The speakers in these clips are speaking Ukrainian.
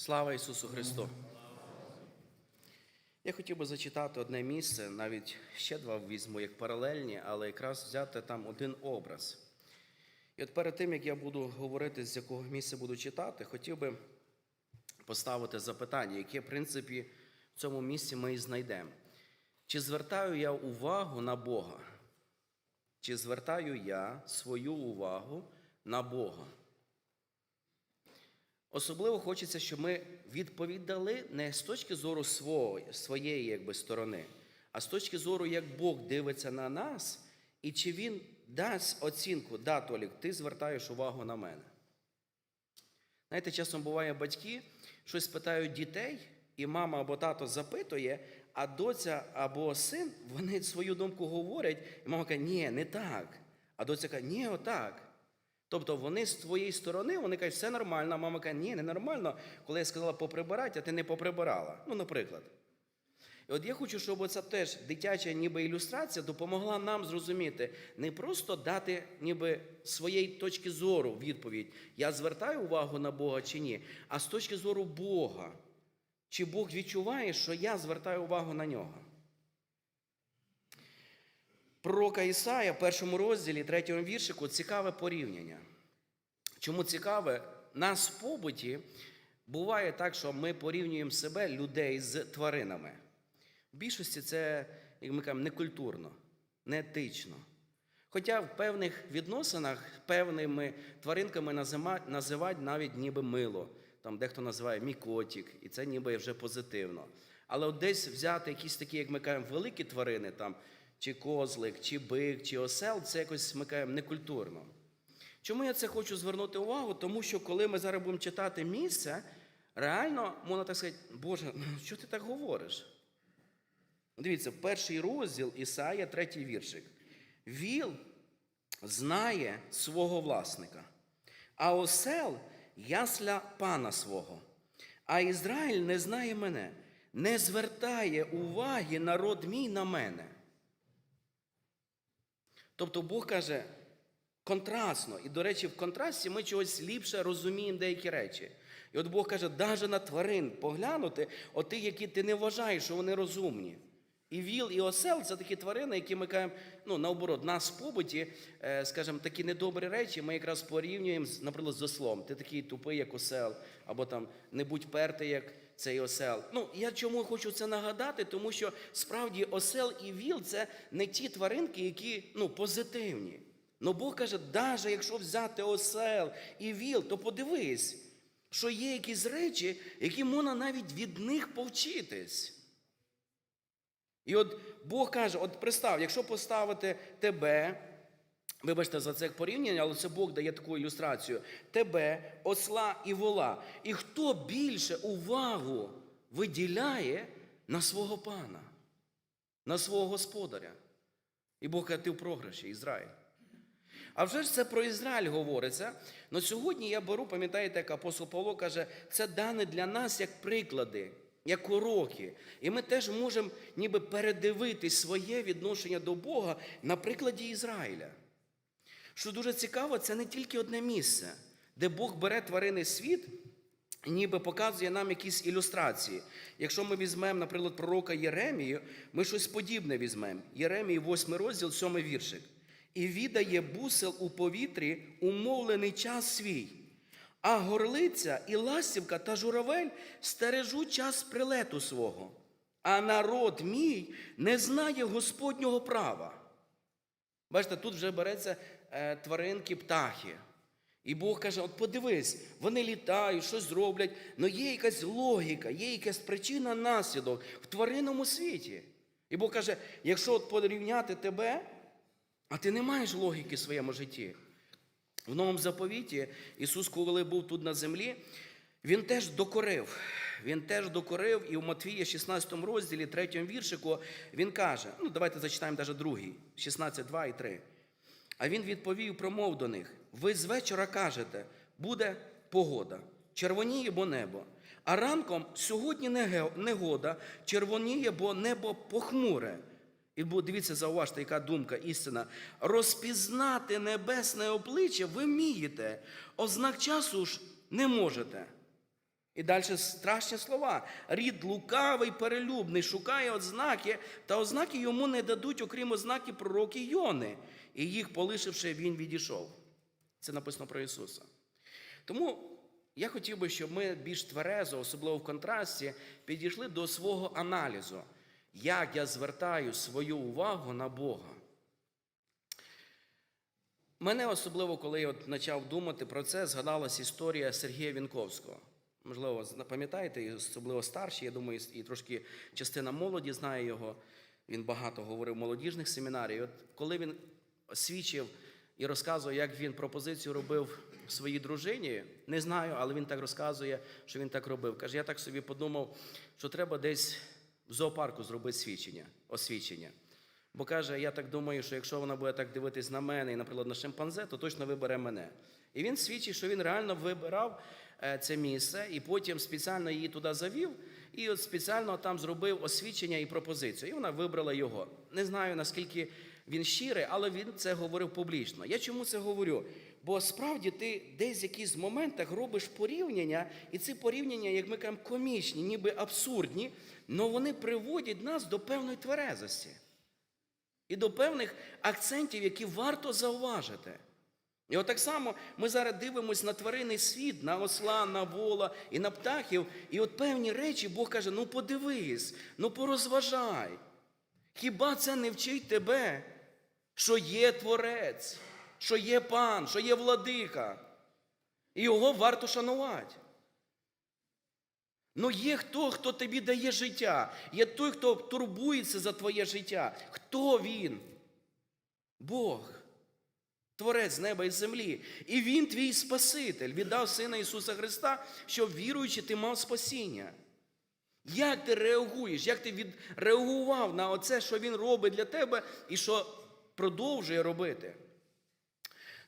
Слава Ісусу Христу! Я хотів би зачитати одне місце, навіть ще два візьму як паралельні, але якраз взяти там один образ. І от перед тим, як я буду говорити, з якого місця буду читати, хотів би поставити запитання, яке, в принципі, в цьому місці ми і знайдемо. Чи звертаю я увагу на Бога? Чи звертаю я свою увагу на Бога? Особливо хочеться, щоб ми відповідали не з точки зору свого, своєї якби, сторони, а з точки зору, як Бог дивиться на нас, і чи Він дасть оцінку, да, Толік, ти звертаєш увагу на мене. Знаєте, часом буває батьки, щось питають дітей, і мама або тато запитує, а доця або син, вони свою думку говорять, і мама каже, ні, не так. А доця каже, ні, отак. Тобто вони з твоєї сторони, вони кажуть, все нормально, а мама каже, ні, не нормально, коли я сказала поприбирати, а ти не поприбирала. Ну, наприклад. І от я хочу, щоб оця теж дитяча ніби ілюстрація допомогла нам зрозуміти, не просто дати ніби своєї точки зору відповідь, я звертаю увагу на Бога чи ні, а з точки зору Бога. Чи Бог відчуває, що я звертаю увагу на нього? Пророка Ісая в першому розділі, третьому віршику, цікаве порівняння. Чому цікаве? Нас в побуті буває так, що ми порівнюємо себе, людей, з тваринами. В більшості це, як ми кажемо, некультурно, неетично. Хоча в певних відносинах певними тваринками називають навіть ніби мило. Там дехто називає мій котик, і це ніби вже позитивно. Але от десь взяти якісь такі, як ми кажемо, великі тварини, там, чи козлик, чи бик, чи осел, це якось ми кажемо некультурно. Чому я це хочу звернути увагу? Тому що коли ми зараз будемо читати місце, реально можна так сказати, Боже, ну що ти так говориш? Дивіться, перший розділ Ісая, третій віршик. Віл знає свого власника, а осел ясля пана свого. А Ізраїль не знає мене, не звертає уваги народ мій на мене. Тобто Бог каже контрастно. І, до речі, в контрасті ми чогось ліпше розуміємо деякі речі. І от Бог каже, навіть на тварин поглянути, от тих, які ти не вважаєш, що вони розумні. І віл, і осел це такі тварини, які ми кажемо, ну, наоборот, нас в побуті, е, скажімо, такі недобрі речі, ми якраз порівнюємо, наприклад, з ослом. Ти такий тупий, як осел, або там не будь пертий, як цей осел. Ну, я чому хочу це нагадати, тому що справді осел і віл це не ті тваринки, які ну, позитивні. Ну Бог каже, навіть якщо взяти осел і віл, то подивись, що є якісь речі, які можна навіть від них повчитись. І от Бог каже: от представ, якщо поставити тебе, вибачте за це порівняння, але це Бог дає таку ілюстрацію: тебе, осла і вола. І хто більше увагу виділяє на свого пана, на свого господаря? І Бог каже, ти в програші, Ізраїль. А вже ж це про Ізраїль говориться. Но сьогодні я беру, пам'ятаєте, як апостол Павло каже, це дане для нас як приклади, як уроки. І ми теж можемо ніби передивити своє відношення до Бога на прикладі Ізраїля. Що дуже цікаво, це не тільки одне місце, де Бог бере тваринний світ ніби показує нам якісь ілюстрації. Якщо ми візьмемо, наприклад, пророка Єремію, ми щось подібне візьмемо. Єремії, 8 розділ, 7 віршик. І віддає бусел у повітрі умовлений час свій, а горлиця і ластівка та журавель стережуть час прилету свого, а народ мій не знає Господнього права. Бачите, тут вже береться тваринки, птахи. І Бог каже: от подивись, вони літають, щось роблять, але є якась логіка, є якась причина наслідок в тваринному світі. І Бог каже: якщо от порівняти тебе, а ти не маєш логіки в своєму житті. В новому заповіті Ісус, коли був тут на землі, Він теж докорив. Він теж докорив, і в Матвія, 16 розділі, 3 віршику, він каже: ну давайте зачитаємо навіть другий, 16, 2 і 3. А він відповів, промов до них: ви з вечора кажете, буде погода, червоніє, бо небо. А ранком сьогодні негода, червоніє, бо небо похмуре. І дивіться, зауважте, яка думка істина. Розпізнати небесне обличчя ви вмієте, ознак часу ж не можете. І далі страшні слова. Рід лукавий, перелюбний, шукає ознаки, та ознаки йому не дадуть, окрім ознаки пророки Йони. І їх, полишивши, він відійшов. Це написано про Ісуса. Тому я хотів би, щоб ми більш тверезо, особливо в контрасті, підійшли до свого аналізу, як я звертаю свою увагу на Бога. Мене особливо, коли я от почав думати про це, згадалась історія Сергія Вінковського. Можливо, пам'ятаєте, особливо старші, я думаю, і трошки частина молоді знає його. Він багато говорив в молодіжних семінарів. От коли він свідчив і розказував, як він пропозицію робив своїй дружині, не знаю, але він так розказує, що він так робив. Каже, я так собі подумав, що треба десь в зоопарку зробити свідчення, освідчення. Бо каже, я так думаю, що якщо вона буде так дивитись на мене і, наприклад, на шимпанзе, то точно вибере мене. І він свідчить, що він реально вибирав е, це місце і потім спеціально її туди завів, і от спеціально там зробив освідчення і пропозицію. І вона вибрала його. Не знаю, наскільки він щирий, але він це говорив публічно. Я чому це говорю? Бо справді ти десь в якихось моментах робиш порівняння, і ці порівняння, як ми кажемо, комічні, ніби абсурдні, але вони приводять нас до певної тверезості і до певних акцентів, які варто зауважити. І от так само ми зараз дивимося на тваринний світ, на осла, на вола і на птахів. І от певні речі Бог каже: ну подивись, ну порозважай. Хіба це не вчить тебе, що є творець, що є пан, що є владика? І його варто шанувати. Ну є хто, хто тобі дає життя. Є той, хто турбується за твоє життя. Хто він? Бог. Творець неба і землі. І Він твій Спаситель, віддав Сина Ісуса Христа, щоб віруючи, ти мав спасіння. Як ти реагуєш, як ти відреагував на оце, що Він робить для тебе і що продовжує робити?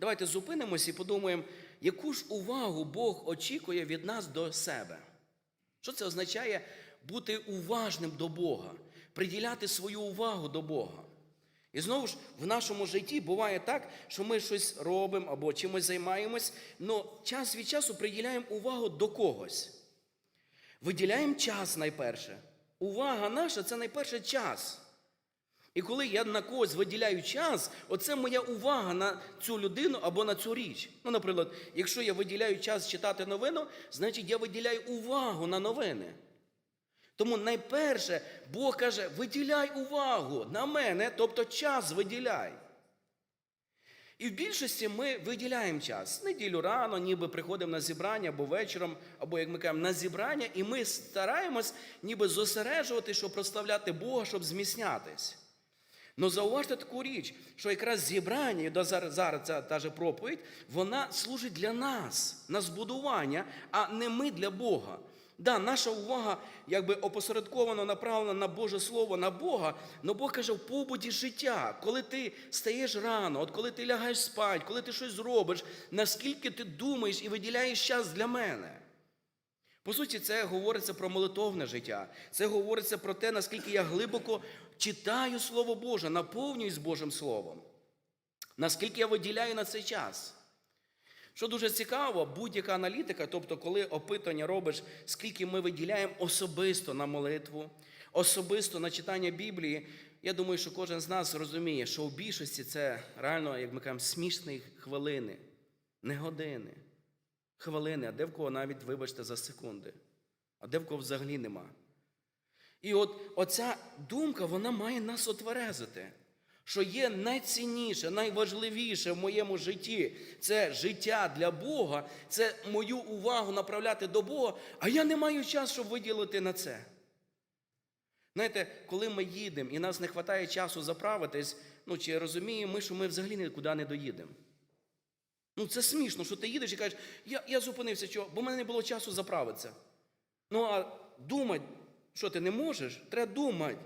Давайте зупинимося і подумаємо, яку ж увагу Бог очікує від нас до себе. Що це означає бути уважним до Бога, приділяти свою увагу до Бога? І знову ж в нашому житті буває так, що ми щось робимо або чимось займаємось, але час від часу приділяємо увагу до когось. Виділяємо час найперше. Увага наша це найперше час. І коли я на когось виділяю час, оце моя увага на цю людину або на цю річ. Ну, наприклад, якщо я виділяю час читати новину, значить я виділяю увагу на новини. Тому найперше Бог каже, виділяй увагу на мене, тобто час виділяй. І в більшості ми виділяємо час. Неділю рано, ніби приходимо на зібрання або вечором, або, як ми кажемо, на зібрання, і ми стараємось ніби зосереджувати, щоб прославляти Бога, щоб зміснятись. Ну зауважте таку річ, що якраз зібрання, і зараз, зараз ця та же проповідь, вона служить для нас на збудування, а не ми для Бога. Да, наша увага якби опосередковано направлена на Боже Слово, на Бога, але Бог каже, в побуді життя, коли ти стаєш рано, от коли ти лягаєш спать, коли ти щось зробиш, наскільки ти думаєш і виділяєш час для мене. По суті, це говориться про молитовне життя. Це говориться про те, наскільки я глибоко читаю Слово Боже, наповнююсь Божим Словом. Наскільки я виділяю на цей час. Що дуже цікаво, будь-яка аналітика, тобто, коли опитання робиш, скільки ми виділяємо особисто на молитву, особисто на читання Біблії, я думаю, що кожен з нас розуміє, що у більшості це реально, як ми кажемо, смішні хвилини, не години. Хвилини, а де в кого навіть, вибачте, за секунди, а де в кого взагалі нема. І от оця думка, вона має нас отверезити, що є найцінніше, найважливіше в моєму житті це життя для Бога, це мою увагу направляти до Бога, а я не маю часу, щоб виділити на це. Знаєте, коли ми їдемо і нас не вистачає часу заправитись, ну чи розуміємо ми, що ми взагалі нікуди не доїдемо. Ну, це смішно, що ти їдеш і кажеш, я я зупинився, чого, бо в мене не було часу заправитися. Ну, а думати, що ти не можеш, треба думати.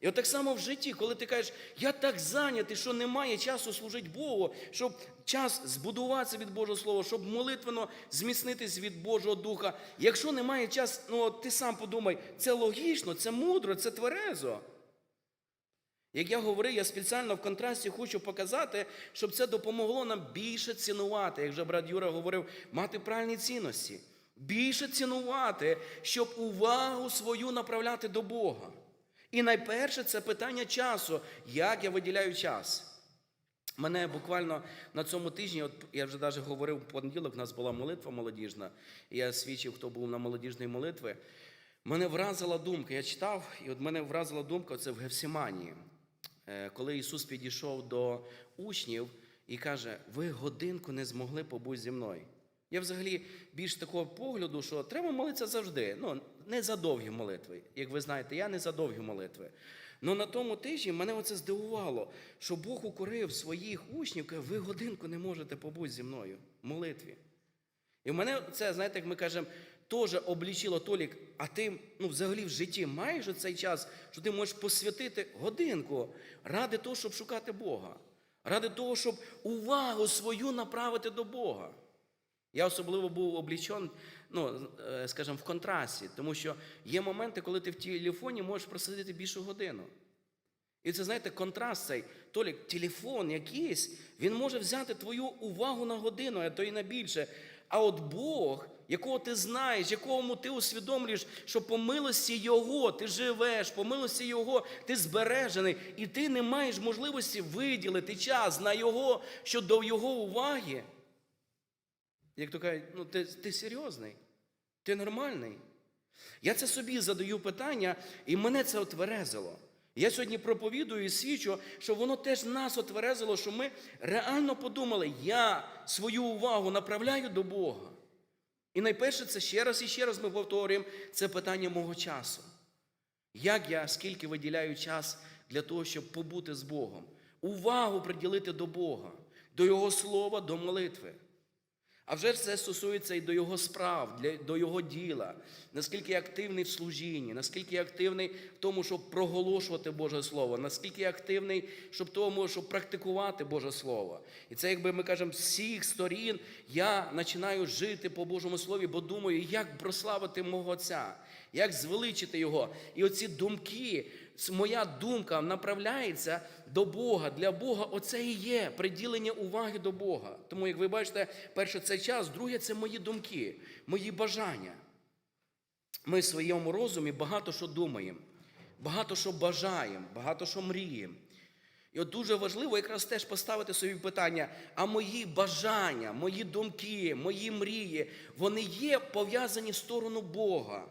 І от так само в житті, коли ти кажеш, я так зайнятий, що немає часу служити Богу, щоб час збудуватися від Божого Слова, щоб молитвенно зміцнитись від Божого Духа. Якщо немає часу, ну ти сам подумай, це логічно, це мудро, це тверезо. Як я говорив, я спеціально в контрасті хочу показати, щоб це допомогло нам більше цінувати, як вже брат Юра говорив, мати правильні цінності. більше цінувати, щоб увагу свою направляти до Бога. І найперше це питання часу, як я виділяю час. Мене буквально на цьому тижні, от я вже навіть говорив в понеділок, у нас була молитва молодіжна, і я свідчив, хто був на молодіжній молитві. Мене вразила думка, я читав, і от мене вразила думка це в Гефсиманії, Е, коли Ісус підійшов до учнів і каже: Ви годинку не змогли побути зі мною. Я взагалі більш такого погляду, що треба молитися завжди. Ну, не за довгі молитви. Як ви знаєте, я не за довгі молитви. Ну на тому тижні мене оце здивувало, що Бог укорив своїх учнів, каже, ви годинку не можете побути зі мною в молитві. І в мене це, знаєте, як ми кажемо, теж облічило Толік, а ти ну, взагалі в житті маєш цей час, що ти можеш посвятити годинку ради того, щоб шукати Бога, ради того, щоб увагу свою направити до Бога. Я особливо був облічен, ну, е, скажімо, в контрасті, тому що є моменти, коли ти в телефоні можеш просидіти більшу годину. І це, знаєте, контраст цей. Толік, телефон якийсь, він може взяти твою увагу на годину, а то і на більше. А от Бог, якого ти знаєш, якому ти усвідомлюєш, що по милості Його ти живеш, по милості Його ти збережений, і ти не маєш можливості виділити час на Його щодо Його уваги. Як то кажуть, ну ти, ти серйозний, ти нормальний. Я це собі задаю питання, і мене це отверезило. Я сьогодні проповідую і свідчу, що воно теж нас отверезило, що ми реально подумали, я свою увагу направляю до Бога. І найперше, це ще раз і ще раз ми повторюємо, це питання мого часу. Як я скільки виділяю час для того, щоб побути з Богом, увагу приділити до Бога, до Його слова, до молитви. А вже ж це стосується і до його справ, до його діла, наскільки активний в служінні, наскільки активний в тому, щоб проголошувати Боже Слово, наскільки активний, щоб тому, щоб практикувати Боже Слово. І це, якби ми кажемо, з всіх сторін я починаю жити по Божому Слові, бо думаю, як прославити мого Отця, як звеличити Його. І оці думки, моя думка направляється до Бога. Для Бога оце і є приділення уваги до Бога. Тому, як ви бачите, перше це час, друге це мої думки, мої бажання. Ми в своєму розумі багато що думаємо, багато що бажаємо, багато що мріємо. І от дуже важливо якраз теж поставити собі питання, а мої бажання, мої думки, мої мрії, вони є пов'язані в сторону Бога.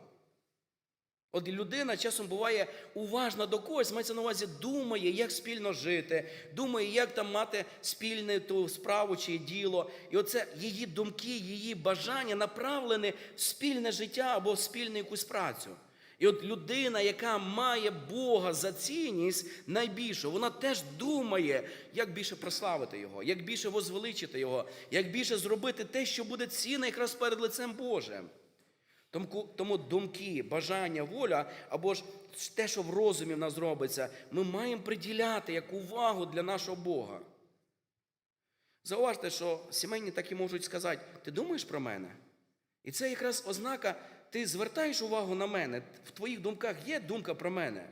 От людина часом буває уважна до когось, мається на увазі, думає, як спільно жити, думає, як там мати спільне ту справу чи діло. І оце її думки, її бажання направлені в спільне життя або в спільну якусь працю. І от людина, яка має Бога за цінність найбільшу, вона теж думає, як більше прославити Його, як більше возвеличити Його, як більше зробити те, що буде цінне якраз перед лицем Божим. Тому, думки, бажання, воля, або ж те, що в розумі в нас робиться, ми маємо приділяти як увагу для нашого Бога. Зауважте, що сімейні так і можуть сказати, ти думаєш про мене? І це якраз ознака, ти звертаєш увагу на мене, в твоїх думках є думка про мене.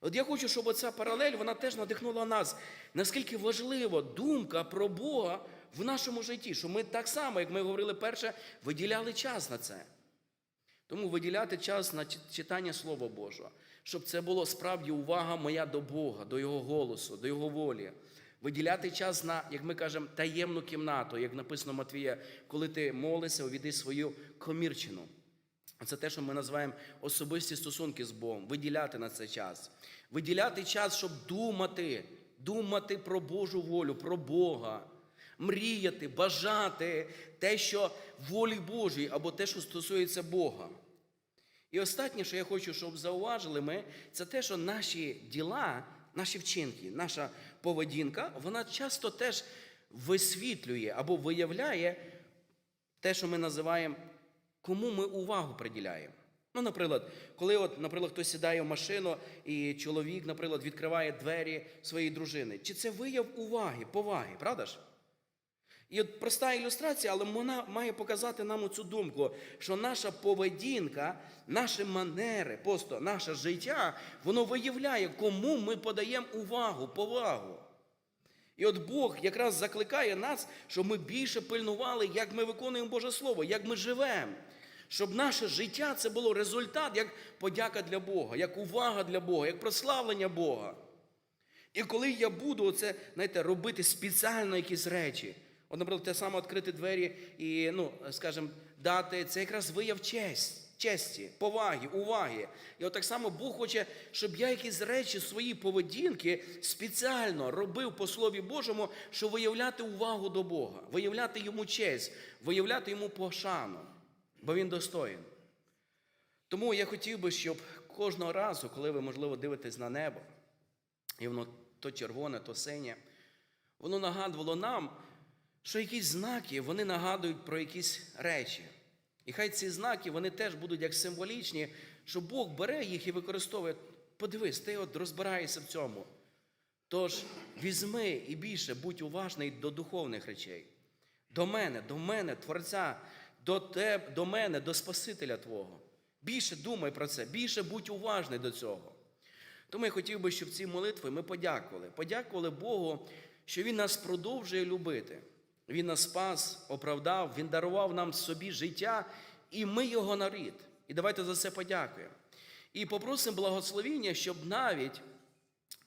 От я хочу, щоб оця паралель вона теж надихнула нас, наскільки важлива думка про Бога в нашому житті, що ми так само, як ми говорили перше, виділяли час на це. Тому виділяти час на читання Слова Божого, щоб це було справді увага моя до Бога, до Його голосу, до Його волі. Виділяти час на, як ми кажемо, таємну кімнату, як написано Матвія, коли ти молишся, увійди свою комірчину. Це те, що ми називаємо особисті стосунки з Богом. Виділяти на це час. Виділяти час, щоб думати, думати про Божу волю, про Бога. Мріяти, бажати те, що волі Божої, або те, що стосується Бога. І останнє, що я хочу, щоб зауважили ми, це те, що наші діла, наші вчинки, наша поведінка, вона часто теж висвітлює або виявляє те, що ми називаємо, кому ми увагу приділяємо. Ну, наприклад, коли, от, наприклад, хтось сідає в машину, і чоловік, наприклад, відкриває двері своєї дружини, чи це вияв уваги, поваги, правда ж? І от проста ілюстрація, але вона має показати нам цю думку, що наша поведінка, наші манери, просто наше життя, воно виявляє, кому ми подаємо увагу, повагу. І от Бог якраз закликає нас, щоб ми більше пильнували, як ми виконуємо Боже Слово, як ми живемо. Щоб наше життя це було результат як подяка для Бога, як увага для Бога, як прославлення Бога. І коли я буду оце, знаєте, робити спеціально якісь речі, от, наприклад, те саме відкрити двері і, ну, скажімо, дати, це якраз вияв честь, честі, поваги, уваги. І от так само Бог хоче, щоб я якісь речі свої поведінки спеціально робив по Слові Божому, щоб виявляти увагу до Бога, виявляти йому честь, виявляти йому пошану, бо він достоїн. Тому я хотів би, щоб кожного разу, коли ви, можливо, дивитесь на небо, і воно то червоне, то синє, воно нагадувало нам, що якісь знаки вони нагадують про якісь речі. І хай ці знаки вони теж будуть як символічні, що Бог бере їх і використовує. Подивись, ти от розбираєшся в цьому. Тож візьми і більше будь уважний до духовних речей. До мене, до мене, Творця, до тебе, до мене, до Спасителя Твого. Більше думай про це, більше будь уважний до цього. Тому я хотів би, щоб ці молитви ми подякували. Подякували Богу, що Він нас продовжує любити. Він нас спас, оправдав, Він дарував нам собі життя, і ми його нарід. І давайте за це подякуємо. І попросимо благословіння, щоб навіть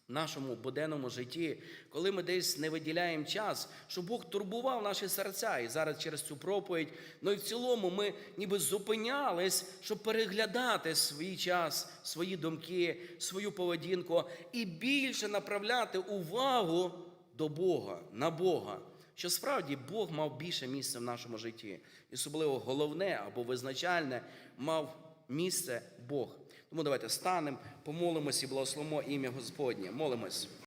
в нашому буденному житті, коли ми десь не виділяємо час, щоб Бог турбував наші серця. І зараз через цю проповідь, ну і в цілому ми ніби зупинялись, щоб переглядати свій час, свої думки, свою поведінку і більше направляти увагу до Бога, на Бога. Що справді Бог мав більше місця в нашому житті. І особливо головне або визначальне мав місце Бог. Тому давайте станемо, помолимось і благословимо ім'я Господнє. Молимось.